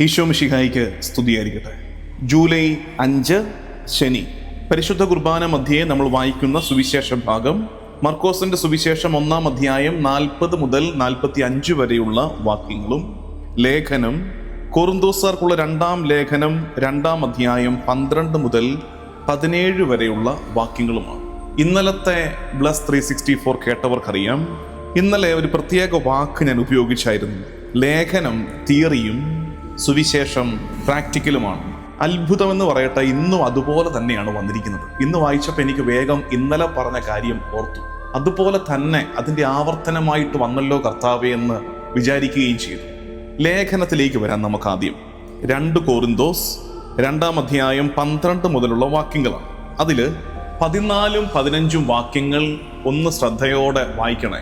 ഈശോ മിശിഹായിക്ക് സ്തുതിയായിരിക്കട്ടെ. ജൂലൈ അഞ്ച് ശനി. പരിശുദ്ധ കുർബാന മധ്യേ നമ്മൾ വായിക്കുന്ന സുവിശേഷ ഭാഗം മർക്കോസിന്റെ സുവിശേഷം ഒന്നാം അധ്യായം നാൽപ്പത് മുതൽ നാൽപ്പത്തി അഞ്ച് വരെയുള്ള വാക്യങ്ങളും ലേഖനം കൊറുന്തോസാർക്കുള്ള രണ്ടാം ലേഖനം രണ്ടാം അധ്യായം പന്ത്രണ്ട് മുതൽ പതിനേഴ് വരെയുള്ള വാക്യങ്ങളുമാണ്. ഇന്നലത്തെ ബ്ലസ് ത്രീ സിക്സ്റ്റി ഫോർ കേട്ടവർക്കറിയാം. ഇന്നലെ ഒരു പ്രത്യേക വാക്ക് ഞാൻ ഉപയോഗിച്ചായിരുന്നു. ലേഖനം തിയറിയും സുവിശേഷം പ്രാക്ടിക്കലുമാണ്. അത്ഭുതമെന്ന് പറയട്ടെ ഇന്നും അതുപോലെ തന്നെയാണ് വന്നിരിക്കുന്നത്. ഇന്ന് വായിച്ചപ്പോൾ എനിക്ക് വേഗം ഇന്നലെ പറഞ്ഞ കാര്യം ഓർത്തു. അതുപോലെ തന്നെ അതിന്റെ ആവർത്തനമായിട്ട് വന്നല്ലോ കർത്താവെ എന്ന് വിചാരിക്കുകയും ചെയ്തു. ലേഖനത്തിലേക്ക് വരാൻ നമുക്ക് ആദ്യം രണ്ട് കോറിന്തോസ് രണ്ടാം അധ്യായം പന്ത്രണ്ട് മുതലുള്ള വാക്യങ്ങളാണ്. അതിൽ പതിനാലും പതിനഞ്ചും വാക്യങ്ങൾ ഒന്ന് ശ്രദ്ധയോടെ വായിക്കണേ.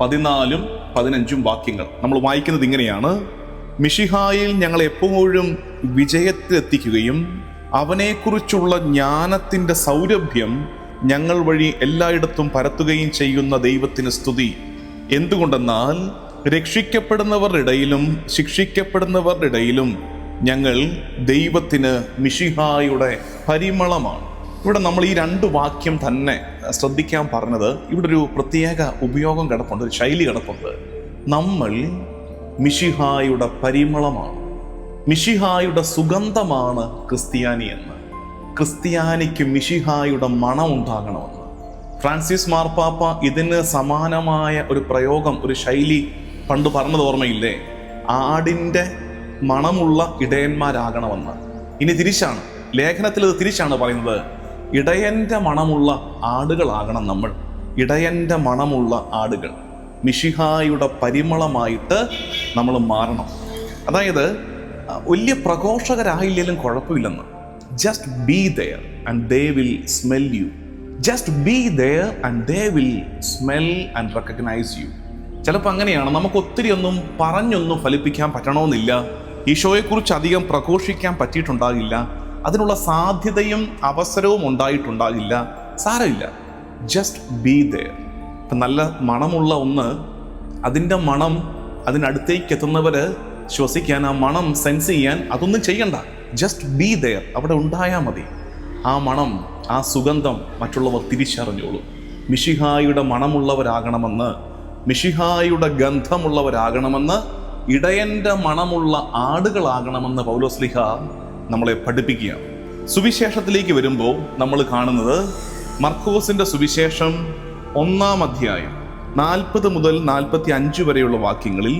പതിനാലും പതിനഞ്ചും വാക്യങ്ങൾ. നമ്മൾ വായിക്കുന്നത് ഇങ്ങനെയാണ്. മിഷിഹായിൽ ഞങ്ങൾ എപ്പോഴും വിജയത്തിലെത്തിക്കുകയും അവനെക്കുറിച്ചുള്ള ജ്ഞാനത്തിന്റെ സൗരഭ്യം ഞങ്ങൾ വഴി എല്ലായിടത്തും പരത്തുകയും ചെയ്യുന്ന ദൈവത്തിന് സ്തുതി. എന്തുകൊണ്ടെന്നാൽ രക്ഷിക്കപ്പെടുന്നവരുടെ ഇടയിലും ശിക്ഷിക്കപ്പെടുന്നവരുടെ ഇടയിലും ഞങ്ങൾ ദൈവത്തിന് മിഷിഹായുടെ പരിമളമാണ്. ഇവിടെ നമ്മൾ ഈ രണ്ട് വാക്യം തന്നെ ശ്രദ്ധിക്കാൻ പറഞ്ഞത് ഇവിടെ ഒരു പ്രത്യേക ഉപയോഗം കിടപ്പുണ്ട് ഒരു ശൈലി കിടപ്പുണ്ട്. നമ്മൾ മിഷിഹായുടെ പരിമളമാണ്. മിഷിഹായുടെ സുഗന്ധമാണ് ക്രിസ്ത്യാനി എന്ന്. ക്രിസ്ത്യാനിക്ക് മിഷിഹായുടെ മണം ഉണ്ടാകണമെന്ന്. ഫ്രാൻസിസ് മാർപ്പാപ്പ ഇതിന് സമാനമായ ഒരു പ്രയോഗം ഒരു ശൈലി പണ്ട് പറഞ്ഞത് ഓർമ്മയില്ലേ? ആടിന്റെ മണമുള്ള ഇടയന്മാരാകണമെന്ന്. ഇനി തിരിച്ചാണ്. ലേഖനത്തിൽ ഇത് തിരിച്ചാണ് പറയുന്നത്. ഇടയന്റെ മണമുള്ള ആടുകളാകണം നമ്മൾ. ഇടയന്റെ മണമുള്ള ആടുകൾ. മിഷിഹായുടെ പരിമളമായിട്ട് നമ്മൾ മാറണം. അതായത് വലിയ പ്രഘോഷകരായില്ലെങ്കിലും കുഴപ്പമില്ലെന്ന്. Just be there and they will smell you just be there and they will smell and recognise you ചിലപ്പോൾ അങ്ങനെയാണ്. നമുക്ക് ഒത്തിരി ഒന്നും പറഞ്ഞൊന്നും ഫലിപ്പിക്കാൻ പറ്റണമെന്നില്ല. ഈശോയെക്കുറിച്ച് അധികം പ്രഘോഷിക്കാൻ പറ്റിയിട്ടുണ്ടാകില്ല. അതിനുള്ള സാധ്യതയും അവസരവും ഉണ്ടായിട്ടുണ്ടാകില്ല. സാരമില്ല. ജസ്റ്റ് ബി ദയർ ഇപ്പം നല്ല മണമുള്ള ഒന്ന് അതിന്റെ മണം അതിനടുത്തേക്ക് എത്തുന്നവർ ശ്വസിക്കാൻ ആ മണം സെൻസ് ചെയ്യാൻ അതൊന്നും ചെയ്യണ്ട. ജസ്റ്റ് ബി ദയർ അവിടെ ഉണ്ടായാൽ മതി. ആ മണം ആ സുഗന്ധം മറ്റുള്ളവർ തിരിച്ചറിഞ്ഞോളൂ. മിഷിഹായുടെ മണമുള്ളവരാകണമെന്ന് മിഷിഹായുടെ ഗന്ധമുള്ളവരാകണമെന്ന് ഇടയന്റെ മണമുള്ള ആടുകളാകണമെന്ന് പൗലോസ്ലിഹ നമ്മളെ പഠിപ്പിക്കുക സുവിശേഷത്തിലേക്ക് വരുമ്പോൾ നമ്മൾ കാണുന്നത് മർക്കോസിന്റെ സുവിശേഷം ഒന്നാം അധ്യായം നാൽപ്പത് മുതൽ നാൽപ്പത്തി അഞ്ച് വരെയുള്ള വാക്യങ്ങളിൽ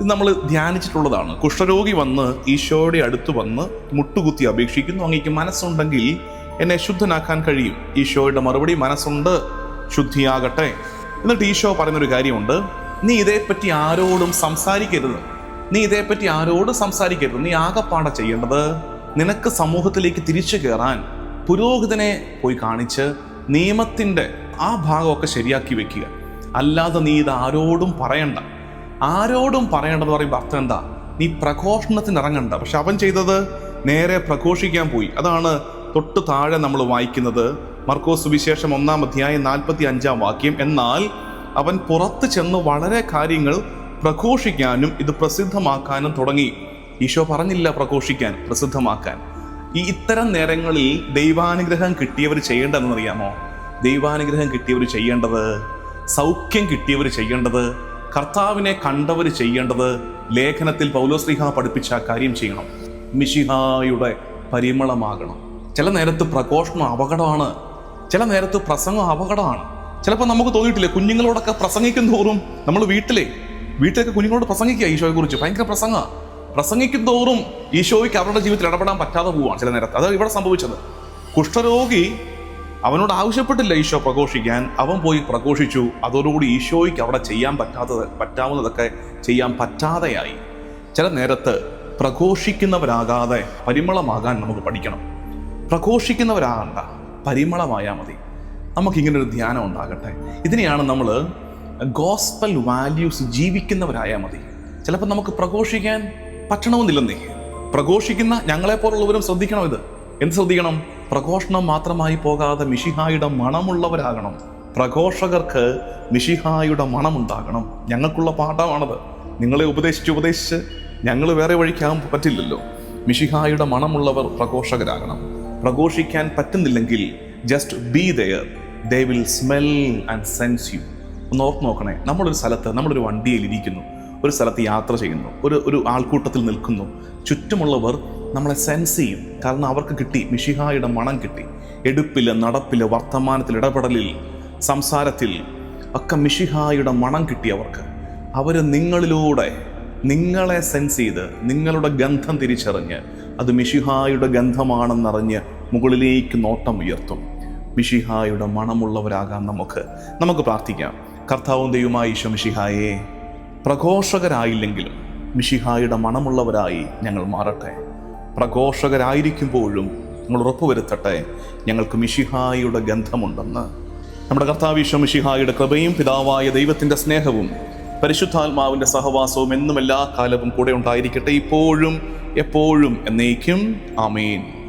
ഇത് നമ്മൾ ധ്യാനിച്ചിട്ടുള്ളതാണ്. കുഷ്ഠരോഗി വന്ന് ഈശോയുടെ അടുത്ത് വന്ന് മുട്ടുകുത്തി അപേക്ഷിക്കുന്നു. അങ്ങേക്ക് മനസ്സുണ്ടെങ്കിൽ എന്നെ ശുദ്ധനാക്കാൻ കഴിയും. ഈശോയുടെ മറുപടി മനസ്സുണ്ട് ശുദ്ധിയാകട്ടെ. എന്നിട്ട് ഈശോ പറയുന്നൊരു കാര്യമുണ്ട്. നീ ഇതേപ്പറ്റി ആരോടും സംസാരിക്കരുത്. നീ ഇതേപ്പറ്റി ആരോടും സംസാരിക്കരുത്. നീ ആകപ്പാട ചെയ്യേണ്ടത് നിനക്ക് സമൂഹത്തിലേക്ക് തിരിച്ചു കയറാൻ പുരോഹിതനെ പോയി കാണിച്ച് നിയമത്തിന്റെ ആ ഭാഗമൊക്കെ ശരിയാക്കി വെക്കുക. അല്ലാതെ നീ ഇത് ആരോടും പറയണ്ട. ആരോടും പറയേണ്ടതെന്ന് പറയുമ്പോൾ അർത്ഥം എന്താ? നീ പ്രഘോഷണത്തിന് ഇറങ്ങണ്ട. പക്ഷെ അവൻ ചെയ്തത് നേരെ പ്രഘോഷിക്കാൻ പോയി. അതാണ് തൊട്ട് താഴെ നമ്മൾ വായിക്കുന്നത് മർക്കോസ് സുവിശേഷം ഒന്നാം അധ്യായം നാൽപ്പത്തി അഞ്ചാം വാക്യം. എന്നാൽ അവൻ പുറത്ത് ചെന്ന് വളരെ കാര്യങ്ങൾ പ്രഘോഷിക്കാനും ഇത് പ്രസിദ്ധമാക്കാനും തുടങ്ങി. ഈശോ പറഞ്ഞില്ല പ്രഘോഷിക്കാൻ പ്രസിദ്ധമാക്കാൻ. ഈ ഇത്തരം നേരങ്ങളിൽ ദൈവാനുഗ്രഹം കിട്ടിയവർ ചെയ്യേണ്ടതെന്നറിയാമോ? ദൈവാനുഗ്രഹം കിട്ടിയവർ ചെയ്യേണ്ടത് സൗഖ്യം കിട്ടിയവർ ചെയ്യേണ്ടത് കർത്താവിനെ കണ്ടവർ ചെയ്യേണ്ടത് ലേഖനത്തിൽ പൗലോസ്ലിഹ പഠിപ്പിച്ച കാര്യം ചെയ്യണം. മിഷിഹായുടെ പരിമളമാകണം. ചില നേരത്ത് പ്രഘോഷണം അപകടമാണ്. ചില നേരത്ത് പ്രസംഗം അപകടമാണ്. ചിലപ്പോൾ നമുക്ക് തോന്നിയിട്ടില്ലേ കുഞ്ഞുങ്ങളോടൊക്കെ പ്രസംഗിക്കും തോറും നമ്മൾ വീട്ടിലെ വീട്ടിലൊക്കെ കുഞ്ഞുങ്ങളോട് പ്രസംഗിക്കുക ഈശോയെ കുറിച്ച് ഭയങ്കര പ്രസംഗ. പ്രസംഗിക്കും തോറും ഈശോയ്ക്ക് അവരുടെ ജീവിതത്തിൽ ഇടപെടാൻ പറ്റാതെ പോവുകയാണ് ചില നേരത്ത്. അതാണ് ഇവിടെ സംഭവിച്ചത്. കുഷ്ഠരോഗി അവനോട് ആവശ്യപ്പെട്ടില്ല ഈശോ പ്രഘോഷിക്കാൻ. അവൻ പോയി പ്രഘോഷിച്ചു. അതോടുകൂടി ഈശോയ്ക്ക് അവിടെ ചെയ്യാൻ പറ്റാത്തത് പറ്റാവുന്നതൊക്കെ ചെയ്യാൻ പറ്റാതെയായി. ചില നേരത്ത് പ്രഘോഷിക്കുന്നവരാകാതെ പരിമളമാകാൻ നമുക്ക് പഠിക്കണം. പ്രഘോഷിക്കുന്നവരാകണ്ട പരിമളമായാൽ മതി. നമുക്കിങ്ങനെ ഒരു ധ്യാനം ഉണ്ടാകട്ടെ. ഇതിനെയാണ് നമ്മൾ ഗോസ്പൽ വാല്യൂസ് ജീവിക്കുന്നവരായാൽ മതി. ചിലപ്പോൾ നമുക്ക് പ്രഘോഷിക്കാൻ പറ്റണമെന്നില്ലെന്നേ. പ്രഘോഷിക്കുന്ന ഞങ്ങളെപ്പോലുള്ളവരും ശ്രദ്ധിക്കണം ഇത്? എന്ത് ശ്രദ്ധിക്കണം? പ്രഘോഷണം മാത്രമായി പോകാതെ മിഷിഹായുടെ മണമുള്ളവരാകണം. പ്രഘോഷകർക്ക് മിഷിഹായുടെ മണമുണ്ടാകണം. ഞങ്ങൾക്കുള്ള പാഠമാണത്. നിങ്ങളെ ഉപദേശിച്ച് ഉപദേശിച്ച് ഞങ്ങൾ വേറെ വഴിക്കാൻ പറ്റില്ലല്ലോ. മിഷിഹായുടെ മണമുള്ളവർ പ്രഘോഷകരാകണം. പ്രഘോഷിക്കാൻ പറ്റുന്നില്ലെങ്കിൽ just be there they will smell and sense you ഒന്ന് ഓർത്ത് നോക്കണേ. നമ്മളൊരു സ്ഥലത്ത് നമ്മളൊരു വണ്ടിയിൽ ഇരിക്കുന്നു ഒരു സ്ഥലത്ത് യാത്ര ചെയ്യുന്നു. ഒരു ഒരു ആൾക്കൂട്ടത്തിൽ നിൽക്കുന്നു. ചുറ്റുമുള്ളവർ നമ്മളെ സെൻസ് ചെയ്യും. കാരണം അവർക്ക് കിട്ടി. മിഷിഹായുടെ മണം കിട്ടി. എടുപ്പിൽ നടപ്പിൽ വർത്തമാനത്തിൽ ഇടപെടലിൽ സംസാരത്തിൽ ഒക്കെ മിഷിഹായുടെ മണം കിട്ടി അവർക്ക്. അവർ നിങ്ങളിലൂടെ നിങ്ങളെ സെൻസ് ചെയ്ത് നിങ്ങളുടെ ഗന്ധം തിരിച്ചറിഞ്ഞ് അത് മിഷിഹായുടെ ഗന്ധമാണെന്നറിഞ്ഞ് മുകളിലേക്ക് നോട്ടം ഉയർത്തും. മിഷിഹായുടെ മണമുള്ളവരാകാൻ നമുക്ക്. നമുക്ക് പ്രാർത്ഥിക്കാം. കർത്താവും ദൈവമായ ഈശോ മിഷിഹായെ പ്രഘോഷകരായില്ലെങ്കിലും മിഷിഹായുടെ മണമുള്ളവരായി ഞങ്ങൾ മാറട്ടെ. പ്രഘോഷകരായിരിക്കുമ്പോഴും നിങ്ങൾ ഉറപ്പുവരുത്തട്ടെ. ഞങ്ങൾക്ക് മിഷിഹായുടെ ഗന്ധമുണ്ടെന്ന്. നമ്മുടെ കർത്താവിശ്വ മിഷിഹായുടെ കൃപയും പിതാവായ ദൈവത്തിന്റെ സ്നേഹവും പരിശുദ്ധാത്മാവിന്റെ സഹവാസവും എന്നും എല്ലാ കാലവും കൂടെ ഉണ്ടായിരിക്കട്ടെ ഇപ്പോഴും എപ്പോഴും എന്നേക്കും. ആമേൻ.